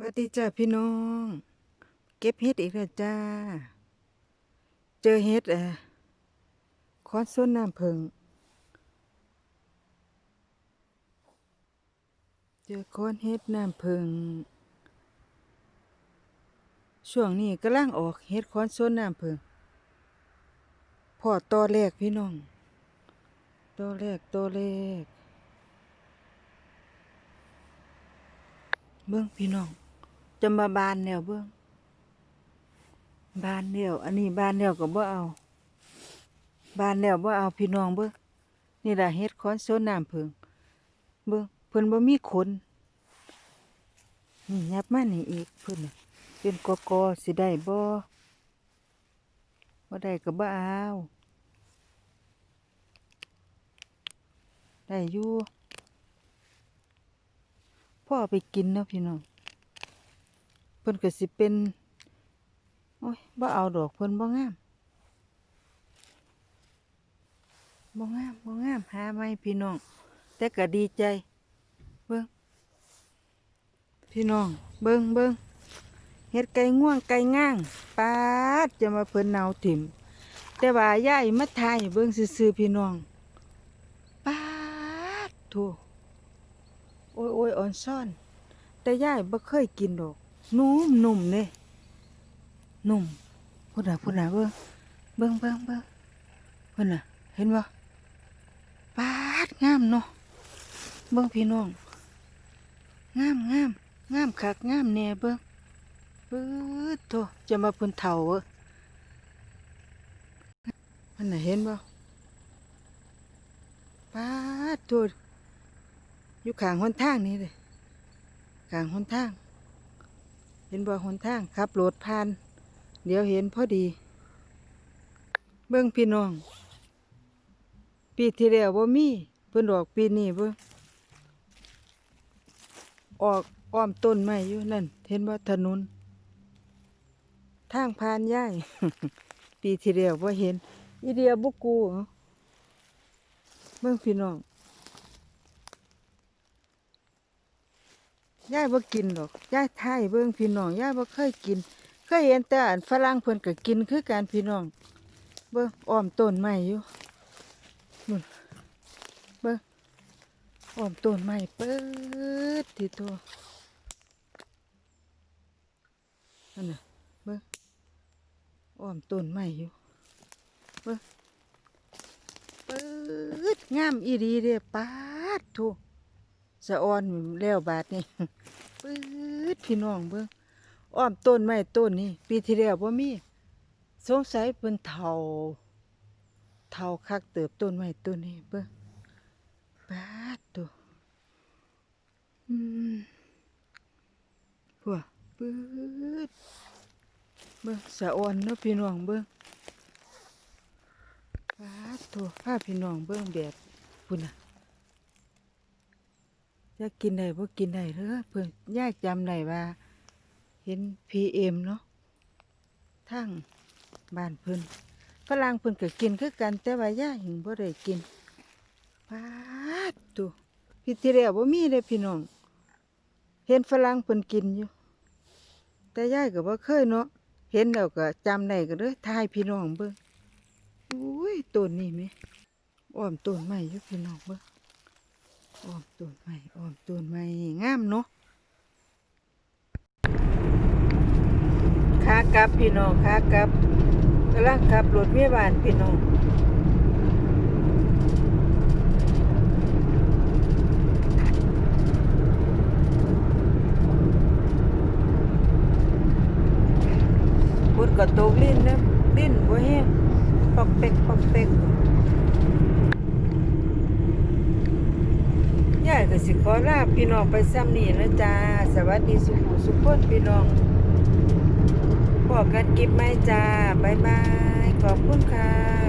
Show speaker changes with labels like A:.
A: วัสดีจ้าพี่น้อง เก็บเห็ดอีกแล้วจ้า เจอเห็ดอะคอนส้นน้ำเพิง เจอคอนเห็ดน้ำเพิง ช่วงนี้กำลังออกเห็ดคอนส้นน้ำเพิง พอตอแรกพี่น้องตอแรกตอแรกเบิ่งพี่น้อง จะมาบานแนวเบิ่งบานแนวอันนี้บานแนวก็บ่เอา บานแนวบ่เอาพี่น้องเบิ่งนี่แหละเฮ็ดคอนโซนน้ำเพิงเบิ่งเพิ่นบ่มีขนนี่ยับมานี่อีกเพิ่นเป็นกอกอสิได้บ่บ่ได้ก็บ่เอาได้อยู่พ่อไปกินเนาะพี่น้อง เพิ่นก็สิเป็นโอ้ยบ่เอาดอกเพิ่นบ่งามบ่งามบ่งามหาไม่พี่น้อง แต่ก็ดีใจ เบิ่งพี่น้อง เบิ่งเบิ่งเฮ็ดไก่ง่วงไก่ง่างปาดจะมาเพิ่นเนาถิ่ม แต่ว่าย่ายมาทายเบิ่งซื่อๆพี่น้องปาดโถโอ้ยโอ้ยอ่อนซ่อน แต่ย่ายบ่เคยกินดอก นุ่มนุ่มเนี่ยนุ่มพูดหน่ะพูดหน่ะเบิ่งเบิ่งเบิ่งเบิ่งเพิ่นน่ะ เห็นบ่ปาดงามเนาะเบิ่งพี่น้องงามงามงามคักงามแน่เบิ่งปื๊ดโตจะมาเพิ่นเฒ่าเว้อเพิ่นน่ะเห็นบ่ปาดโตอยู่ข้างหนทางนี่เลยข้างหนทาง ห็นบ่หนทางขับรถผ่าน เดี๋ยวเห็นพอดี เบิ่งพี่น้อง ปีที่แล้วบ่มีเพิ่นออกปีนี้เบิ่งออกอ้อมต้นไม้อยู่นั่น เห็นบ่ถนนทางผ่านย่าย ปีที่แล้วบ่เห็นอีเดียบุกูเหรองพี่น้อง ยายบ่กินหรอกยายไทยเบิ่งพี่น้องยายบ่เคยกิน เคยเห็นแต่อันฝรั่งเพิ่นก็กินคือกันพี่น้อง เบิ่งอ้อมต้นไม้อยู่นู่นเบิ่งอ้อมต้นไม้เปิดที่ตัวนั่นน่ะเบิ่งอ้อมต้นไม้อยู่เบิ่งเปิดงามอีดีเด้ปาดทุ สะออนแล้วบาดนี่ปื๊ดพี่น้องเบิ่งอ้อมต้นไม้ต้นนี้ปีที่แล้วบ่มีสงสัยเป็นเฒ่าเฒ่าคักเติบต้นไม้ต้นนี้เบิ่งปาดตัวอืมพัวปื๊ดเบิ่งสะออนเนาะพี่น้องเบิ่งปาดตัวพาพี่น้องเบิ่งแบบพุ่นน่ะ จะกินได้บ่กินได้เด้อเพิ่นยากจำได้ว่า เห็นพีเอ็มเนาะทั้งบ้านเพิ่นฝรั่งเพิ่นก็กินคือกัน แต่ว่าย่าหิงบ่ได้กินปาดตุพี่ที่แล้วบ่มีเลยพี่น้อง เห็นฝรั่งเพิ่นกินอยู่ แต่ยายก็บ่เคยเนาะเห็นแล้วก็จำได้ก็เลยทายพี่น้องเบิ่งอุ้ยต้นนี้แหมอ้อมต้นไม้อยู่พี่น้องเบิ่ง อ้อมต้นไม้อ้อมต้นไม้งามเนาะขากลับพี่น้องขากลับกำลังขับรถเมียบานพี่น้องพุดก็ตกลิ้นนะลิ้นบ่แห้งปอกเป๊กปอกเป๊ก ยาย ก็สิขอลาพี่น้องไปซ้ำนี่นะจ้า สวัสดีสุขสุขคนพี่น้องพอกันกิบไหมจ้าบายบาย ขอบคุณค่ะ